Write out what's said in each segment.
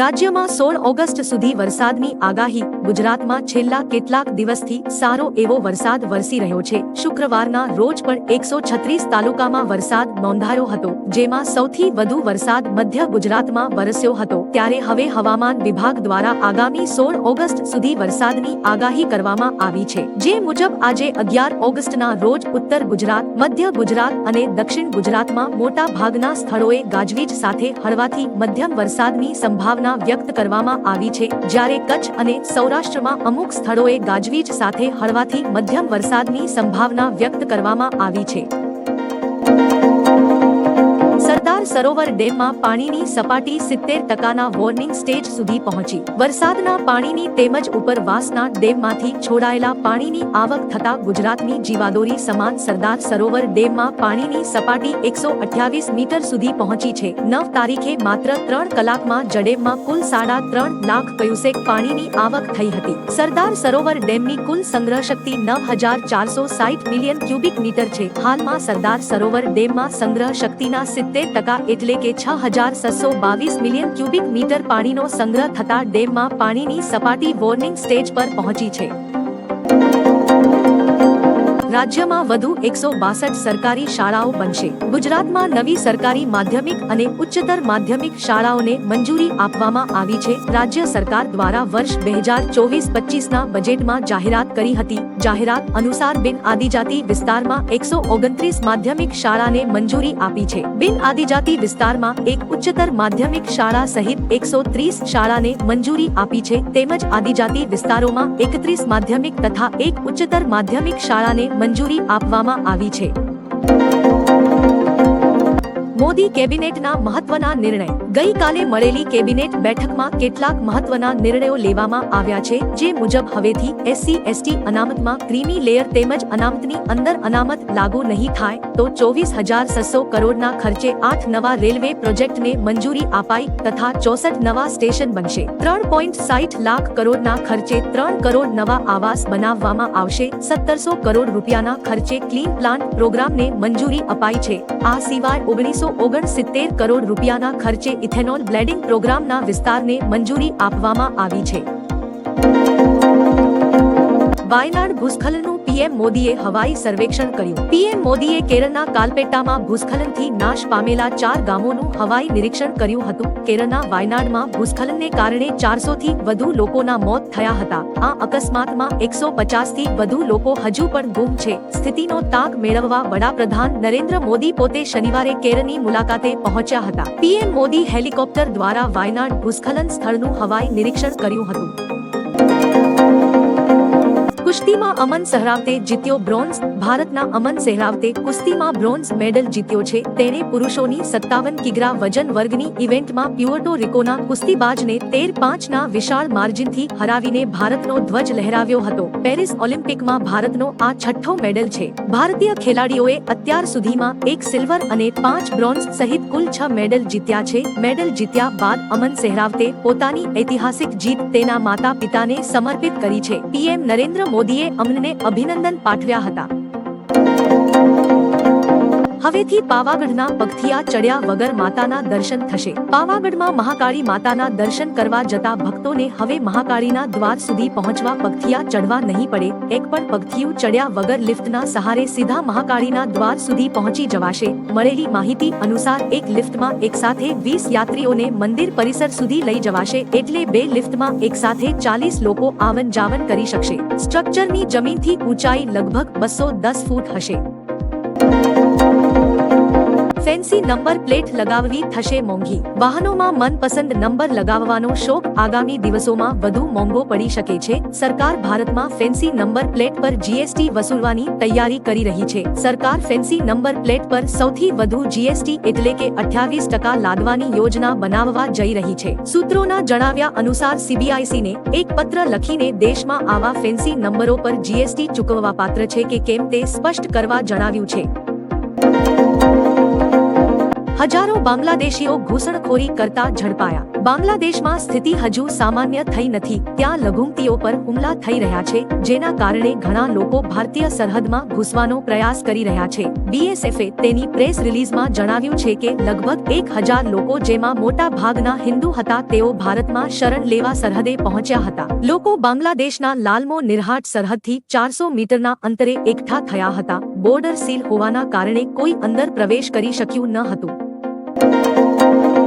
રાજ્યમાં સોળ ઓગસ્ટ સુધી વરસાદની આગાહી. ગુજરાતમાં છેલ્લા કેટલાક દિવસથી સારો એવો વરસાદ વરસી રહ્યો છે. શુક્રવારના રોજ પણ એકસો છત્રીસ તાલુકામાં વરસાદ નોંધાયો હતો, જેમાં સૌથી વધુ વરસાદ મધ્ય ગુજરાતમાં વરસ્યો હતો. ત્યારે હવે હવામાન વિભાગ દ્વારા આગામી સોળ ઓગસ્ટ સુધી વરસાદની આગાહી કરવામાં આવી છે. જે મુજબ આજે અગિયાર ઓગસ્ટના રોજ ઉત્તર ગુજરાત, મધ્ય ગુજરાત અને દક્ષિણ ગુજરાતમાં મોટા ભાગના સ્થળોએ ગાજવીજ સાથે હળવાથી મધ્યમ વરસાદની સંભાવના વ્યક્ત કરવામાં આવી છે. જ્યારે કચ્છ અને સૌરાષ્ટ્રમાં અમુક સ્થળોએ ગાજવીજ સાથે હળવાથી મધ્યમ વરસાદની સંભાવના વ્યક્ત કરવામાં આવી છે. સરદાર સરોવર ડેમમાં પાણીની સપાટી સિત્તેર ટકાના વોર્નિંગ સ્ટેજ સુધી પહોંચી. વરસાદના પાણીની તેમજ ઉપરવાસના ડેમમાંથી છોડાયેલા પાણીની આવક થતા ગુજરાતની જીવાદોરી સમાન સરદાર સરોવર ડેમમાં પાણીની સપાટી એકસો અઠ્યાવીસ મીટર સુધી પહોંચી છે. નવ તારીખે માત્ર ત્રણ કલાકમાં જડેમમાં કુલ સાડા ત્રણ લાખ ક્યુસેક પાણીની આવક થઈ હતી. સરદાર સરોવર ડેમની કુલ સંગ્રહ શક્તિ નવ હજાર ચારસો સાઠ મિલિયન ક્યુબિક મીટર છે. હાલમાં સરદાર સરોવર ડેમમાં સંગ્રહ શક્તિના સિત્તેર ટકા એટલે કે છ હજાર છસો બાવીસ મિલિયન ક્યુબિક મીટર પાણીનો સંગ્રહ થતા ડેમમાં પાણીની સપાટી વોર્નિંગ સ્ટેજ પર પહોંચી છે. રાજ્યમાં વધુ એકસો બાસઠ સરકારી શાળાઓ બનશે. ગુજરાતમાં નવી સરકારી માધ્યમિક અને ઉચ્ચતર માધ્યમિક શાળાઓને મંજૂરી આપવામાં આવી છે. રાજ્ય સરકાર દ્વારા વર્ષ બે હજાર ચોવીસ પચીસના બજેટમાં જાહેરાત કરી હતી. જાહેરાત અનુસાર બિન આદિજાતિ વિસ્તારમાં એકસો ઓગણત્રીસ માધ્યમિક શાળાને મંજૂરી આપી છે. બિન આદિજાતિ વિસ્તારમાં એક ઉચ્ચતર માધ્યમિક શાળા સહિત એકસો ત્રીસ શાળાને મંજૂરી આપી છે. તેમજ આદિજાતિ વિસ્તારોમાં એકત્રીસ માધ્યમિક તથા એક ઉચ્ચતર માધ્યમિક શાળાને મંજૂરી આપવામાં આવી છે. મોદી કેબિનેટના મહત્વના નિર્ણય. ગઈકાલે મળેલી કેબિનેટ બેઠકમાં કેટલાક મહત્વના નિર્ણયો લેવામાં આવ્યા છે, જે મુજબ હવેથી એસસી, એસટી અનામતમાં ક્રીમી લેયર તેમજ અનામતની અંદર અનામત લાગુ નહીં થાય, તો ચોવીસ હજાર છસો કરોડના ખર્ચે આઠ નવા રેલવે પ્રોજેક્ટને મંજૂરી અપાઈ તથા ચોસઠ નવા સ્ટેશન બનશે. ત્રણ પોઈન્ટ સાઠ લાખ કરોડના ખર્ચે ત્રણ કરોડ નવા આવાસ બનાવવામાં આવશે. સત્તરસો કરોડ રૂપિયાના ખર્ચે ક્લીન પ્લાન્ટ પ્રોગ્રામને મંજૂરી અપાઈ છે. આ સિવાય ઓગણીસો ઓગણસિત્તેર કરોડ રૂપિયાના ખર્ચે ઇથેનોલ બ્લેડિંગ પ્રોગ્રામના વિસ્તારને મંજૂરી આપવામાં આવી છે. વાયનાડ ભૂસ્ખલનનું પીએમ મોદીએ હવાઈ સર્વેક્ષણ કર્યું. પીએમ મોદીએ કેરળના કાલપેટ્ટામાં ભૂસ્ખલનથી નાશ પામેલા ચાર ગામોનું હવાઈ નિરીક્ષણ કર્યું હતું. કેરળના વાયનાડમાં ભૂસ્ખલનને કારણે ચારસો થી વધુ લોકોના મોત થયા હતા. આ અકસ્માતમાં એકસો પચાસથી વધુ લોકો હજુ પણ ગુમ છે. સ્થિતિનો તાક મેળવવા વડાપ્રધાન નરેન્દ્ર મોદી પોતે શનિવારે કેરળની મુલાકાતે પહોંચ્યા હતા. પીએમ મોદી હેલિકોપ્ટર દ્વારા વાયનાડ ભૂસ્ખલન સ્થળનું હવાઈ નિરીક્ષણ કર્યું હતું. કુસ્તીમાં અમન સહરાવતે જીત્યો બ્રોન્ઝ, ભારતના અમન સહરાવતે કુસ્તીમાં બ્રોન્ઝ મેડલ જીત્યો છે. તેણે પુરુષોની સત્તાવન કિગ્રા વજન વર્ગની ઇવેન્ટમાં પ્યુર્ટો રિકોના કુસ્તીબાજને તેર પાંચના વિશાળ માર્જિનથી હરાવીને ભારતનો ધ્વજ લહેરાવ્યો હતો. પેરિસ ઓલિમ્પિકમાં ભારતનો આ છઠ્ઠો મેડલ છે. ભારતીય ખેલાડીઓએ અત્યાર સુધીમાં એક સિલ્વર અને પાંચ બ્રોન્ઝ સહિત કુલ છ મેડલ જીત્યા છે. મેડલ જીત્યા બાદ અમન સહેરાવતે પોતાની ઐતિહાસિક જીત તેના માતા પિતાને સમર્પિત કરી છે. પીએમ નરેન્દ્ર મોદીએ અમને અભિનંદન પાઠવ્યા હતા. હવેથી પાવાગઢના પગથિયા ચડ્યા વગર માતાના દર્શન થશે. પાવાગઢમાં મહાકાળી માતાના દર્શન કરવા જતા ભક્તોને હવે મહાકાળીના દ્વાર સુધી પહોંચવા પગથિયા ચડવા નહીં પડે. એક પણ પગથિયું ચડ્યા વગર લિફ્ટના સહારે સીધા મહાકાળીના દ્વાર સુધી પહોંચી જવાશે. મળેલી માહિતી અનુસાર એક લિફ્ટમાં એક સાથે વીસ યાત્રીઓને મંદિર પરિસર સુધી લઈ જવાશે એટલે બે લિફ્ટમાં એક સાથે ચાલીસ લોકો આવન જાવન કરી શકશે. સ્ટ્રક્ચરની જમીનથી ઊંચાઈ લગભગ બસો દસ ફૂટ હશે. ફેન્સી નંબર પ્લેટ લગાવવી થશે મોંઘી. વાહનોમાં મનપસંદ નંબર લગાવવાનો શોખ આગામી દિવસોમાં વધુ મોંઘો પડી શકે છે. સરકાર ભારતમાં ફેન્સી નંબર પ્લેટ પર જીએસટી વસૂલવાની તૈયારી કરી રહી છે. સરકાર ફેન્સી નંબર પ્લેટ પર સૌથી વધુ જીએસટી એટલે કે અઠ્યાવીસ ટકા લાદવાની યોજના બનાવવા જઈ રહી છે. સૂત્રોના જણાવ્યા અનુસાર સીબીઆઈસીને એક પત્ર લખીને દેશમાં આવા ફેન્સી નંબરો પર જીએસટી ચૂકવવા પાત્ર છે કે કેમ તે સ્પષ્ટ કરવા જણાવ્યું છે. હજારો બાંગ્લાદેશીઓ ઘૂસણખોરી કરતા ઝડપાયા. બાંગ્લાદેશમાં સ્થિતિ હજુ સામાન્ય થઈ નથી. ત્યાં લઘુમતીઓ પર હુમલા થઈ રહ્યા છે, જેના કારણે ઘણા લોકો ભારતીય સરહદમાં ઘૂસવાનો પ્રયાસ કરી રહ્યા છે. બીએસએફે તેની પ્રેસ રિલીઝમાં જણાવ્યું છે કે લગભગ એક હજાર લોકો જેમાં મોટા ભાગના હિન્દુ હતા, તેઓ ભારતમાં શરણ લેવા સરહદે પહોંચ્યા હતા. લોકો બાંગ્લાદેશના લાલમો નિર્હાટ સરહદથી ચારસો મીટરના અંતરે એકઠા થયા હતા. બોર્ડર સીલ હોવાના કારણે કોઈ અંદર પ્રવેશ કરી શક્યું ન હતું. thank you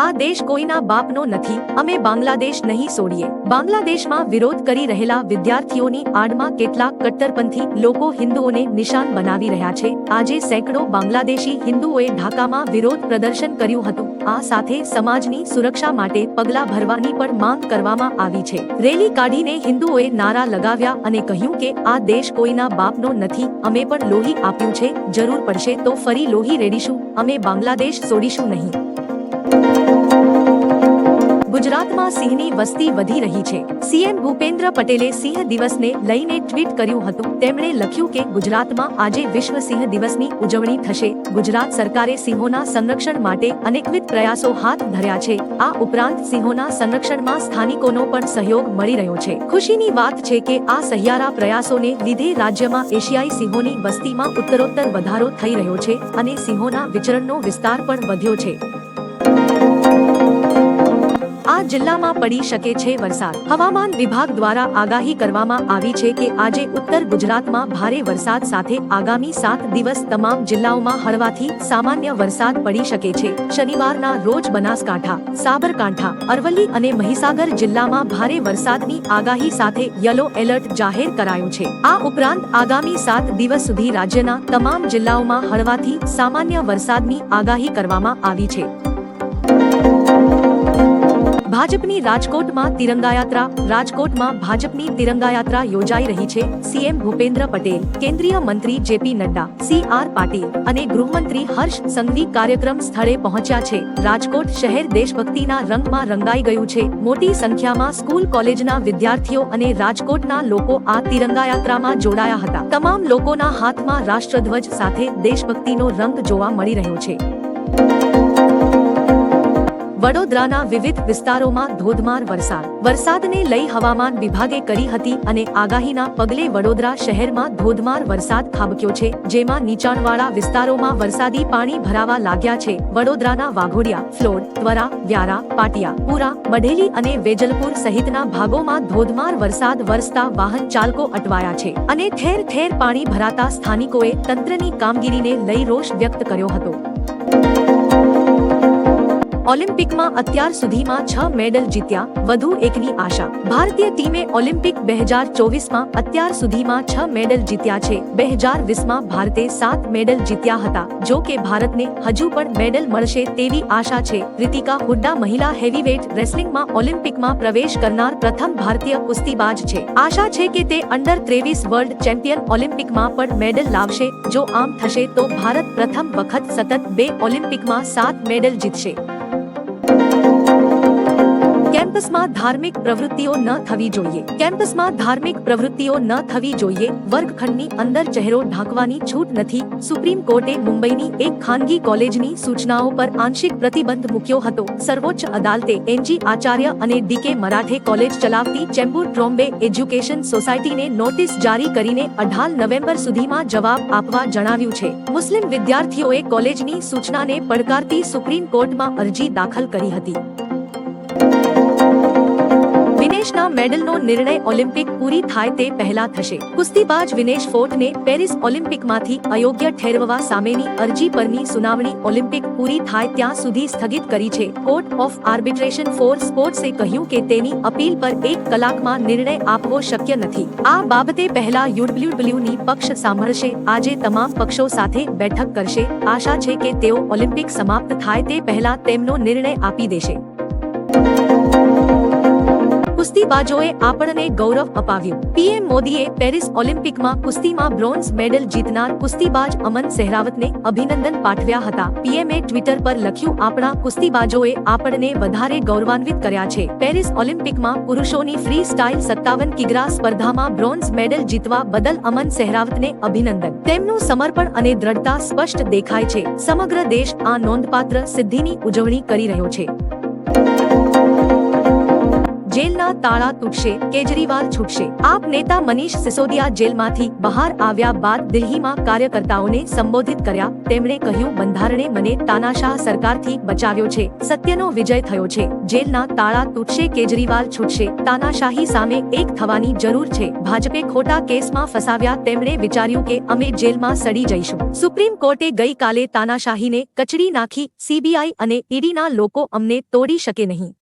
આ દેશ કોઈના બાપનો નથી, અમે બાંગ્લાદેશ નહીં છોડીએ બાંગ્લાદેશમાં વિરોધ કરી રહેલા વિદ્યાર્થીઓની આડમાં કેટલાક કટ્ટરપંથી લોકો હિન્દુઓને નિશાન બનાવી રહ્યા છે. આજે સેંકડો બાંગ્લાદેશી હિન્દુઓએ ઢાકામાં વિરોધ પ્રદર્શન કર્યું હતું. આ સાથે સમાજની સુરક્ષા માટે પગલાં ભરવાની પણ માંગ કરવામાં આવી છે. રેલી કાઢીને હિન્દુઓએ નારા લગાવ્યા અને કહ્યું કે, આ દેશ કોઈના બાપનો નથી, અમે પણ લોહી આપ્યું છે, જરૂર પડશે તો ફરી લોહી રેડીશું, અમે બાંગ્લાદેશ છોડીશું નહીં. ગુજરાતમાં સિંહની વસ્તી વધી રહી છે. સીએમ ભૂપેન્દ્ર પટેલે સિંહ દિવસને લઈને ટ્વીટ કર્યું હતું. તેમણે લખ્યું કે ગુજરાતમાં આજે વિશ્વ સિંહ દિવસની ઉજવણી થશે. ગુજરાત સરકારે સિંહોના સંરક્ષણ માટે અનેકવિધ પ્રયાસો હાથ ધર્યા છે. આ ઉપરાંત સિંહોના સંરક્ષણમાં સ્થાનિકોનો પણ સહયોગ મળી રહ્યો છે. ખુશીની વાત છે કે આ સહિયારા પ્રયાસોને લીધે રાજ્યમાં એશિયાઈ સિંહોની વસ્તીમાં ઉત્તરોત્તર વધારો થઈ રહ્યો છે અને સિંહોના વિચરણનો વિસ્તાર પણ વધ્યો છે. આ જિલ્લામાં પડી શકે છે વરસાદ. હવામાન વિભાગ દ્વારા આગાહી કરવામાં આવી છે કે આજે ઉત્તર ગુજરાતમાં ભારે વરસાદ સાથે આગામી સાત દિવસ તમામ જિલ્લાઓમાં હળવાથી સામાન્ય વરસાદ પડી શકે છે. શનિવારના રોજ બનાસકાંઠા, સાબરકાંઠા, અરવલ્લી અને મહીસાગર જિલ્લામાં ભારે વરસાદની આગાહી સાથે યલો એલર્ટ જાહેર કરાયું છે. આ ઉપરાંત આગામી સાત દિવસ સુધી રાજ્યના તમામ જિલ્લાઓમાં હળવાથી સામાન્ય વરસાદની આગાહી કરવામાં આવી છે. ભાજપની રાજકોટમાં તિરંગાયાત્રા, રાજકોટમાં ભાજપની તિરંગાયાત્રા યોજાઈ રહી છે. સીએમ ભૂપેન્દ્ર પટેલ, કેન્દ્રીય મંત્રી JP Nadda, C R Patil અને ગૃહમંત્રી હર્ષ સંઘવી કાર્યક્રમ સ્થળે પહોંચ્યા છે. રાજકોટ શહેર દેશભક્તિના રંગમાં રંગાઈ ગયું છે. મોટી સંખ્યામાં સ્કૂલ કોલેજના વિદ્યાર્થીઓ અને રાજકોટના લોકો આ તિરંગાયાત્રામાં જોડાયા હતા. તમામ લોકોના હાથમાં રાષ્ટ્રધ્વજ સાથે દેશભક્તિનો રંગ જોવા મળી રહ્યો છે. વડોદરાના વિવિધ વિસ્તારોમાં ધોધમાર વરસાદ. વરસાદને લઈ હવામાન વિભાગે કરી હતી અને આગાહીના પગલે વડોદરા શહેરમાં ધોધમાર વરસાદ ખાબક્યો છે, જેમાં નીચાણવાળા વિસ્તારોમાં વરસાદી પાણી ભરાવા લાગ્યા છે. વડોદરાના વાઘોડિયા, ફ્લોડ, ત્વરા, વ્યારા, પાટિયા, પુરા મઢેલી અને વેજલપુર સહિતના ભાગોમાં ધોધમાર વરસાદ વરસતા વાહન ચાલકો અટવાયા છે અને ઠેર ઠેર પાણી ભરાતા સ્થાનિકોએ તંત્રની કામગીરીને લઈ રોષ વ્યક્ત કર્યો હતો. ઓલિમ્પિકમાં અત્યાર સુધીમાં છ મેડલ જીત્યા, વધુ એકની આશા. ભારતીય ટીમે ઓલિમ્પિક બે હજાર ચોવીસમાં અત્યાર સુધીમાં છ મેડલ જીત્યા છે. બે હજાર વીસમાં ભારતે સાત મેડલ જીત્યા હતા. જો કે ભારતને હજુ પણ મેડલ મળશે તેવી આશા છે. રીતિકા હુડ્ડા મહિલા હેવીવેટ રેસલિંગમાં ઓલિમ્પિકમાં પ્રવેશ કરનાર પ્રથમ ભારતીય કુસ્તીબાજ છે. આશા છે કે તે અંડર ત્રેવીસ વર્લ્ડ ચેમ્પિયન ઓલિમ્પિકમાં પણ મેડલ લાવશે. જો આમ થશે તો ભારત પ્રથમ વખત સતત બે ઓલિમ્પિકમાં સાત મેડલ જીતશે. કેમ્પસમાં ધાર્મિક પ્રવૃત્તિઓ ન થવી જોઈએ. કેમ્પસમાં ધાર્મિક પ્રવૃત્તિઓ ન થવી જોઈએ. વર્ગખંડની અંદર ચહેરો ઢાંકવાની છૂટ નથી. સુપ્રીમ કોર્ટે મુંબઈની એક ખાનગી કોલેજની સૂચનાઓ પર આંશિક પ્રતિબંધ મૂક્યો હતો. સર્વોચ્ચ અદાલતે એનજી આચાર્ય અને ડીકે મરાઠે કોલેજ ચલાવતી ચેમ્બુર ટ્રોમ્બે એજ્યુકેશન સોસાયટીને નોટિસ જારી કરીને અઢાર નવેમ્બર સુધીમાં જવાબ આપવા જણાવ્યું છે. મુસ્લિમ વિદ્યાર્થીઓએ કોલેજની સૂચનાને પડકારતી સુપ્રીમ કોર્ટમાં અરજી દાખલ કરી હતી. વિનેશના મેડલનો નિર્ણય ઓલિમ્પિક પૂરી થાય તે પહેલા થશે. કુસ્તીબાજ વિનેશ ફોર્ટને પેરિસ ઓલિમ્પિકમાંથી અયોગ્ય ઠેરવવા સામેની અરજી પરની સુનાવણી ઓલિમ્પિક પૂરી થાય ત્યાં સુધી સ્થગિત કરી છે. કોર્ટ ઓફ આર્બિટ્રેશન ફોર સ્પોર્ટ્સે કહ્યું કે તેની અપીલ પર એક કલાકમાં નિર્ણય આપવો શક્ય નથી. આ બાબતે પહેલા યુડબ્લ્યુડબ્લ્યુની પક્ષ સાંભળશે. આજે તમામ પક્ષો સાથે બેઠક કરશે. આશા છે કે તેઓ ઓલિમ્પિક સમાપ્ત થાય તે પહેલા તેમનો નિર્ણય આપી દેશે. કુસ્તીબાજોએ આપણને ગૌરવ અપાવ્યું. પીએમ મોદીએ પેરિસ ઓલિમ્પિકમાં કુસ્તીમાં બ્રોન્ઝ મેડલ જીતનાર કુસ્તીબાજ અમન સહેરાવતને અભિનંદન પાઠવ્યા હતા. પીએમએ ટ્વિટર પર લખ્યું, આપણા કુસ્તીબાજોએ આપણને વધારે ગૌરવાન્વિત કર્યા છે. પેરિસ ઓલિમ્પિકમાં પુરુષોની ફ્રી સ્ટાઇલ સત્તાવન કિગ્રા સ્પર્ધામાં બ્રોન્ઝ મેડલ જીતવા બદલ અમન સહેરાવતને અભિનંદન. તેમનું સમર્પણ અને દ્રઢતા સ્પષ્ટ દેખાય છે. સમગ્ર દેશ આ નોંધપાત્ર સિદ્ધિની ઉજવણી કરી રહ્યો છે. જેલના તાળા તૂટશે, કેજરીવાલ છૂટશે. આપ નેતા મનીષ સિસોદિયા જેલમાંથી બહાર આવ્યા બાદ દિલ્હીમાં કાર્યકર્તાઓને સંબોધિત કર્યા. તેમણે કહ્યું, બંધારણે મને તાનાશાહ સરકારથી બચાવ્યો છે. સત્યનો વિજય થયો છે. જેલના તાળા તૂટશે, કેજરીવાલ છૂટશે. તાનાશાહી સામે એક થવાની જરૂર છે. ભાજપે ખોટા કેસમાં ફસાવ્યા. તેમણે વિચાર્યું કે અમે જેલમાં સડી જઈશું. સુપ્રીમ કોર્ટે ગઈકાલે તાનાશાહીને કચડી નાખી. સીબીઆઈ અને ઈડીના લોકો અમને તોડી શકે નહીં.